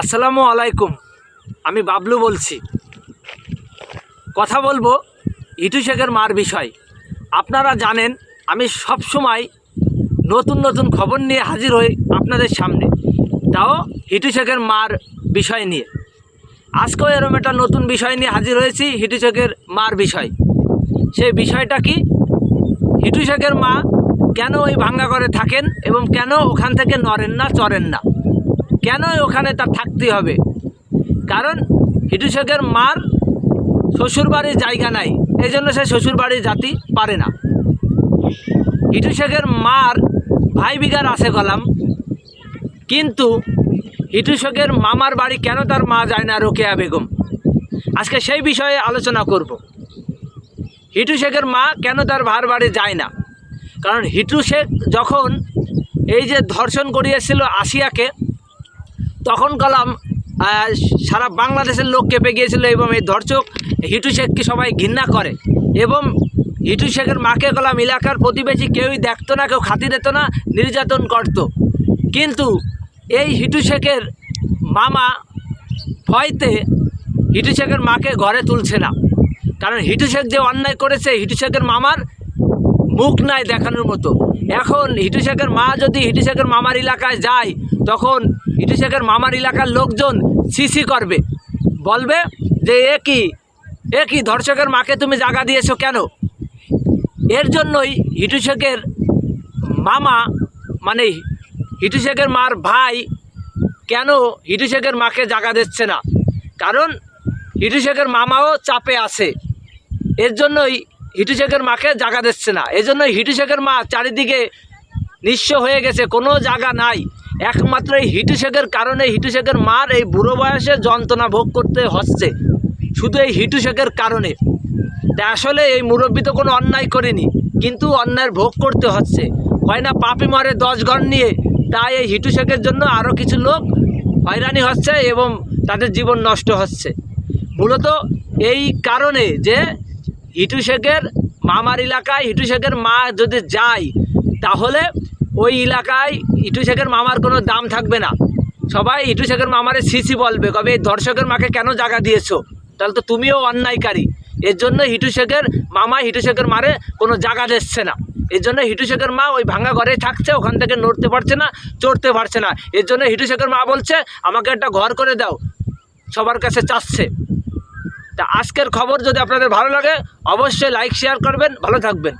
আসসালামু আলাইকুম, আমি বাবলু বলছি। কথা বলব ইটু শেখের মার বিষয়। আপনারা জানেন, আমি সব সময় নতুন নতুন খবর নিয়ে হাজির হই আপনাদের সামনে। তাও হিটু শেখের মার বিষয় নিয়ে। আজকেও এরকম একটা নতুন বিষয় নিয়ে হাজির হয়েছি হিটু শেখের মার বিষয়। সেই বিষয়টা কি? হিটু শেখের মা কেন ওই ভাঙ্গা ঘরে থাকেন এবং কেন ওখান থেকে নড়েন না, চড়েন না? কেন ওখানে তার থাকতে হবে? কারণ হিটু শেখের মার শ্বশুরবাড়ির জায়গা নাই এই জন্য সে শ্বশুরবাড়ি জাতি পারে না। হিটু শেখের মার ভাই বিঘার আছে গলাম, কিন্তু হিটু শেখের মামার বাড়ি কেন তার মা যায় না রোকেয়া বেগম? আজকে সেই বিষয়ে আলোচনা করব। হিটু শেখের মা কেন তার ভার বাড়ি যায় না? কারণ হিটু শেখ যখন এই যে ধর্ষণ করিয়েছিল আসিয়াকে তখন কলাম সারা বাংলাদেশের লোক কেঁপে গিয়েছিল এবং এই ধর্ষক হিটু শেখকে সবাই ঘৃণা করে। এবং হিটু শেখের মাকে কলাম, এলাকার প্রতিবেশী কেউই দেখতো না, কেউ খাতি দিত না, নির্যাতন করত। কিন্তু এই হিটু শেখের মামা ভয়তে হিটু শেখের মাকে ঘরে তুলছে না। কারণ হিটু শেখ যে অন্যায় করেছে, হিটু শেখের মামার মুখ নাই দেখানোর মতো। এখন হিটু শেখের মা যদি হিটু শেখের মামার এলাকায় যায়, তখন হিটু শেখের মামার এলাকার লোকজন সিসি করবে। বলবে যে, এ কি? এ কি? ধর্ষকের মাকে তুমি জাগা দিয়েছ কেন? এর জন্যই হিটু শেখের মামা মানে হিটু শেখের মার ভাই কেন হিটু শেখের মাকে জাগা দিচ্ছে না? কারণ হিটু শেখের মামাও চাপে আছে। এর জন্যই হিটু শেখের মাকে জাগা দিচ্ছে না। এই জন্যই হিটু শেখের মা চারিদিকে নিঃস্ব হয়ে গেছে, কোনো জায়গা নাই। একমাত্র এই হিটু শেখের কারণে হিটু শেখের মার এই বুড়ো বয়সে যন্ত্রণা ভোগ করতে হচ্ছে। শুধু এই হিটু শেখের কারণে। তা আসলে এই মুরব্বী তো কোনো অন্যায় করেনি, কিন্তু অন্যায়ের ভোগ করতে হচ্ছে। হয় না পাপি মরে দশ ঘর নিয়ে তাই এই হিটু শেখের জন্য আরও কিছু লোক হয়রানি হচ্ছে এবং তাদের জীবন নষ্ট হচ্ছে। মূলত এই কারণে যে হিটু শেখের মামার এলাকায় হিটু শেখের মা যদি যায়, তাহলে ওই এলাকায় ইটু শেখের মামার কোনো দাম থাকবে না। সবাই ইটু শেখের মামারে সিসি বলবে, কবে এই দর্শকের মাকে কেন জায়গা দিয়েছ? তাহলে তো তুমিও অন্যায়কারী। এর জন্য হিটু শেখের মামা হিটু শেখের মারে কোনো জায়গা দিচ্ছে না। এর জন্য হিটু শেখের মা ওই ভাঙা ঘরে থাকছে, ওখান থেকে নড়তে পারছে না, চড়তে পারছে না। এর জন্য হিটু শেখের মা বলছে, আমাকে একটা ঘর করে দাও। সবার কাছে চাচ্ছে। তা আজকের খবর যদি আপনাদের ভালো লাগে, অবশ্যই লাইক শেয়ার করবেন। ভালো থাকবেন।